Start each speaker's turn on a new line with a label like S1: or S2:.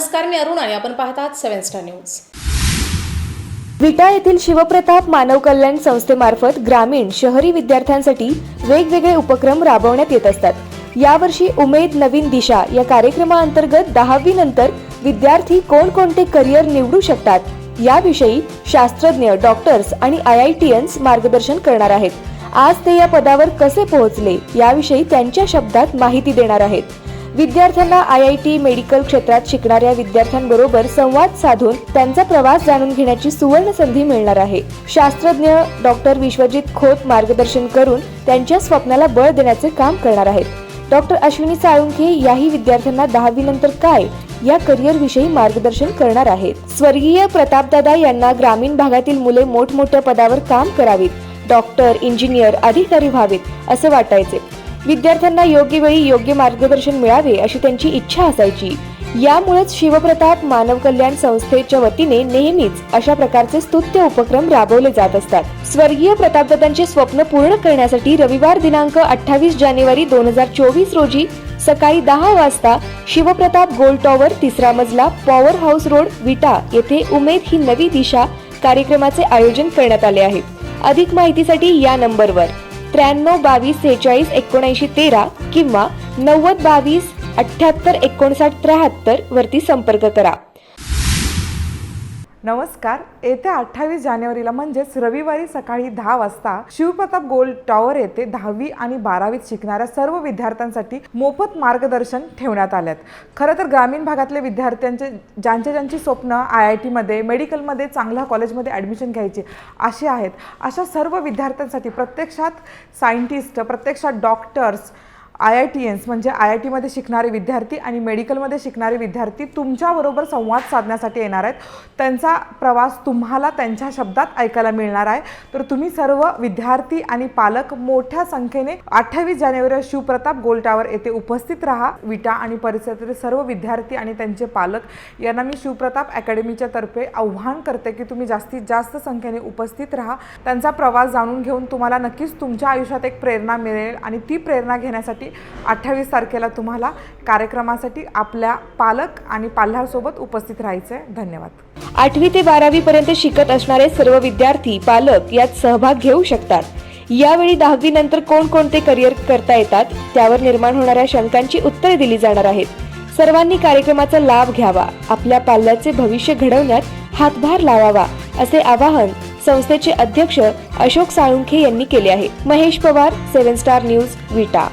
S1: नमस्कार मी अरुण आणि आपण पाहत आहात सेव्हन स्टार न्यूज.
S2: विटा येथील शिवप्रताप मानव कल्याण संस्थेमार्फत ग्रामीण शहरी विद्यार्थ्यांसाठी वेगवेगळे उपक्रम राबवण्यात येत असतात. यावर्षी उमेद नवीन दिशा या कार्यक्रमाअंतर्गत दहावी नंतर विद्यार्थी कोणकोणते करिअर निवडू शकतात याविषयी शास्त्रज्ञ डॉक्टर्स आणि आय आय टी एन्स मार्गदर्शन करणार आहेत. आज ते या पदावर कसे पोहोचले याविषयी त्यांच्या शब्दात माहिती देणार आहेत. विद्यार्थ्यांना आय आय टी मेडिकल क्षेत्रात शिकणाऱ्या विद्यार्थ्यांबरोबर संवाद साधून त्यांचा प्रवास जाणून घेण्याची सुवर्ण संधी मिळणार आहे. शास्त्रज्ञ डॉक्टर विश्वजित खोत मार्गदर्शन करून त्यांच्या स्वप्नाला बळ देण्याचे काम करणार आहेत. डॉक्टर अश्विनी साळुंखे याही विद्यार्थ्यांना दहावी नंतर काय या करिअर विषयी मार्गदर्शन करणार आहेत. स्वर्गीय प्रतापदादा यांना ग्रामीण भागातील मुले मोठमोठ्या पदावर काम करावीत. डॉक्टर इंजिनियर अधिकारी व्हावेत असं वाटायचे. विद्यार्थ्यांना योग्य वेळी योग्य मार्गदर्शन मिळावे अशी त्यांची इच्छा असायची. यामुळेच शिवप्रताप मानव कल्याण संस्थेच्या वतीने नेहमीच अशा प्रकारचे स्तुत्य उपक्रम राबवले जात असतात. स्वर्गीय प्रतापदादांचे स्वप्न पूर्ण करण्यासाठी रविवार दिनांक अठ्ठावीस जानेवारी दोन हजार चोवीस रोजी सकाळी दहा वाजता शिवप्रताप गोल्ड टॉवर तिसरा मजला पॉवर हाऊस रोड विटा येथे उमेद ही नवी दिशा कार्यक्रमाचे आयोजन करण्यात आले आहे. अधिक माहितीसाठी या नंबरवर. त्र्याण्णव बावीस सेहेचाळीस एकोणऐंशी तेरा किंवा नव्वद बावीस अठ्ठ्याहत्तर एकोणसाठ त्र्याहत्तर वरती संपर्क करा.
S3: नमस्कार. येत्या अठ्ठावीस जानेवारीला म्हणजेच रविवारी सकाळी दहा वाजता शिवप्रताप गोल्ड टॉवर येथे दहावी आणि बारावीत शिकणाऱ्या सर्व विद्यार्थ्यांसाठी मोफत मार्गदर्शन ठेवण्यात आल्यात खरं तर ग्रामीण भागातले विद्यार्थ्यांचे ज्यांचे ज्यांची स्वप्न आय आय टीमध्ये मेडिकलमध्ये चांगल्या कॉलेजमध्ये ॲडमिशन घ्यायची अशी आहेत अशा सर्व विद्यार्थ्यांसाठी प्रत्यक्षात सायंटिस्ट प्रत्यक्षात डॉक्टर्स आय आय टी एन्स म्हणजे आय आय टीमध्ये शिकणारे विद्यार्थी आणि मेडिकलमध्ये शिकणारे विद्यार्थी तुमच्याबरोबर संवाद साधण्यासाठी येणार आहेत. त्यांचा प्रवास तुम्हाला त्यांच्या शब्दात ऐकायला मिळणार आहे. तर तुम्ही सर्व विद्यार्थी आणि पालक मोठ्या संख्येने अठ्ठावीस जानेवारी शिवप्रताप गोल टावर येथे उपस्थित राहा. विटा आणि परिसरातील सर्व विद्यार्थी आणि त्यांचे पालक यांना मी शिवप्रताप अकॅडमीच्या तर्फे आव्हान करते की तुम्ही जास्तीत जास्त संख्येने उपस्थित राहा. त्यांचा प्रवास जाणून घेऊन तुम्हाला नक्कीच तुमच्या आयुष्यात एक प्रेरणा मिळेल आणि ती प्रेरणा घेण्यासाठी अठ्ठावीस तारखेला तुम्हाला कार्यक्रमासाठी आपल्या पालक आणि पाल्यासोबत उपस्थित राहायचं आहे धन्यवाद.
S2: आठवी ते बारावी पर्यंत शिकत असणारे सर्व विद्यार्थी पालक यात सहभाग घेऊ शकतात. यावेळी दहावी नंतर कोणकोणते करिअर करता येतात त्यावर निर्माण होणाऱ्या शंकांची उत्तरे दिली जाणार आहेत. सर्वांनी कार्यक्रमाचा लाभ घ्यावा आपल्या पाल्याचे भविष्य घडवण्यात हातभार लावावा असे आवाहन संस्थेचे अध्यक्ष अशोक साळुंखे यांनी केले आहे. Mahesh Pawar seven star news Vita.